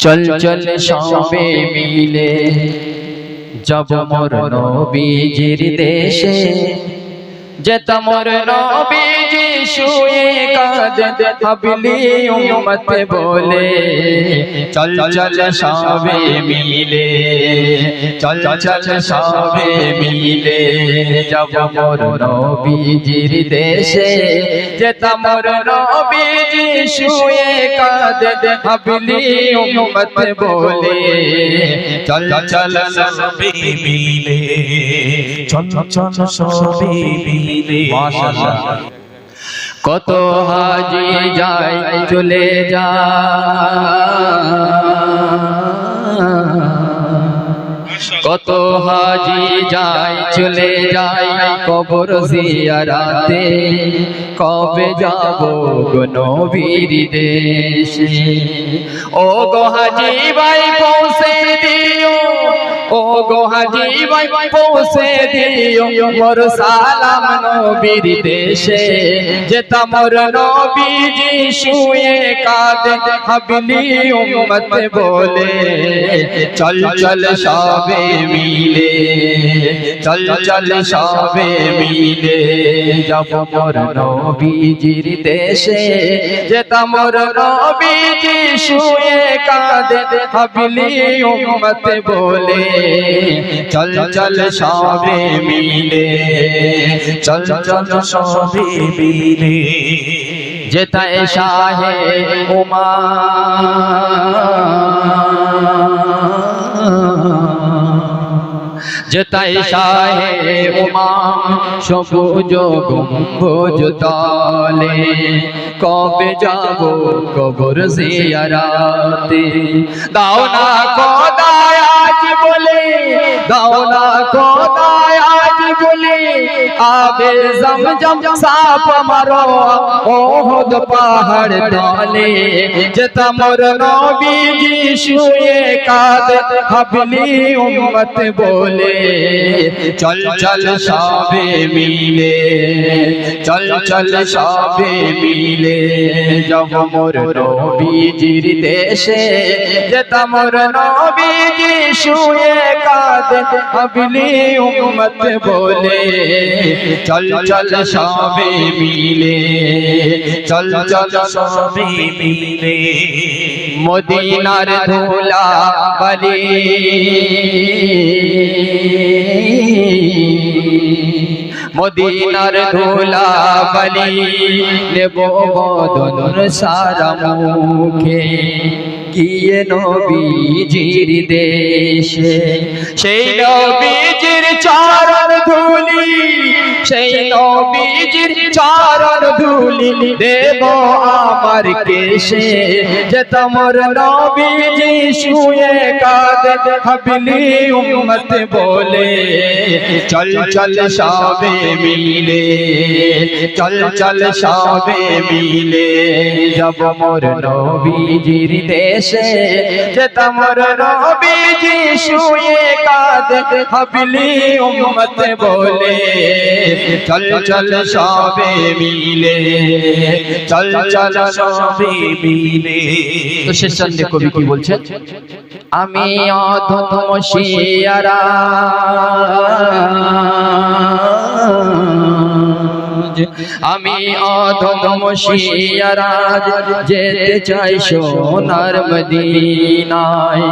চল চল সবে মিলে যাব মর নবীজির দেশে যেত মোর নবীজি শুয়ে কাঁদে হাবলি উম্মত বলে চল চল সবে মিলে চল চল সবে মিলে যাব মোর নবীজির দেশে যেত মোর নবীজি শুয়ে কাঁদে হাবলি উম্মত বলে চল চল সবে মিলে চল সবে কত হাজি যায় চলে যা। কত হাজি যায় চলে যায় কবর জিয়ারাতে কবে যাব নবীর দেশে? ও গো হাজি ভাই, পৌঁছে দিও। ও গো হাজি ভাই পৌঁছে দিও। মোর সালাম নবীর দেশে। যেতা মোর নবীজি শুয়ে কাঁদে হাবলি উম্মত বলে, চল চল সবে মিলে, চল চল সবে মিলে। যাব মোর নবীজির দেশে, যেতা মোর নবীজি শুয়ে কাঁদে হাবলি উম্মত বলে, চল চল সবে মিলে, চল চল সবে মিলে। যেতা এ শাহে উমা যেতাই শাহে উমা সবুজ গম্বুজ তলে। কবে যাব কবর জিয়ারাতে? দাও না আজ বলে, দাও না আবে জমজম সাপ মারো ওহদ পাহাড় তলে যেতা মোর নবীজি শুয়ে কাঁদে হাবলি উম্মত বলে চল চল সবে মিলে চল চল সবে মিলে যাব মোর নবীজির দেশে যেতা মোর নবীজি শুয়ে কাঁদে হাবলি উম্মত বলে চল চল সবে মিলে চল চল সবে মিলে মদিনার ধুলা বলি মদিনার ধুলা বলি নেব বদন সারা মুখে গিয়ে নবীজির দেশে সেই নবীজির ধুলি সেই নবীজির চরণ ধুলি দেব আমার কেশে। যে তোমার নবীজি শুয়ে কাঁদে, হাবলি উম্মত বলে। চল চল সবে মিলে, চল চল সবে মিলে। যাব মোর নবীজির দেশে। যে তোমার নবীজি শুয়ে কাঁদে, হাবলি উম্মত বলে। চল চল সবে মিলে। চল চল সবে মিলে। তো শেষ চন্দ্রে কবি কি বলছেন? আমি অধম শিয়ারা। আমি অধম শিয়ারাজ যেতে চাই সোনার মদিনায়।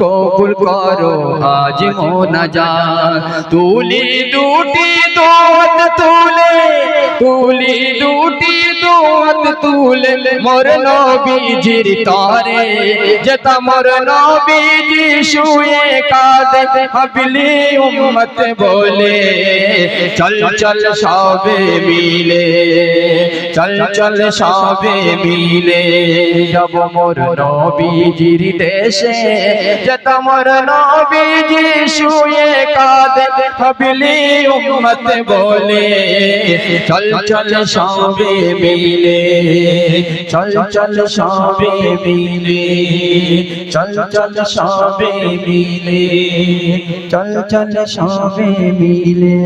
কবুল করো আজ মোনাজাত। তুলি দুটি তুলে তুলি দুটি দোয়াত তুলে মোর নবীজির তরে যেতা মোর নবীজি শুয়ে কাঁদে হাবলি উম্মত বলে চল চল সবে মিলে চল চল সবে মিলে যাব মোর নবীজির দেশে যেতা মোর নবীজি শুয়ে কাঁদে হাবলি উম্মত বলে চল চল সবে মিলে চল চল সবে মিলে চল চল সবে মিলে চল চল সবে মিলে।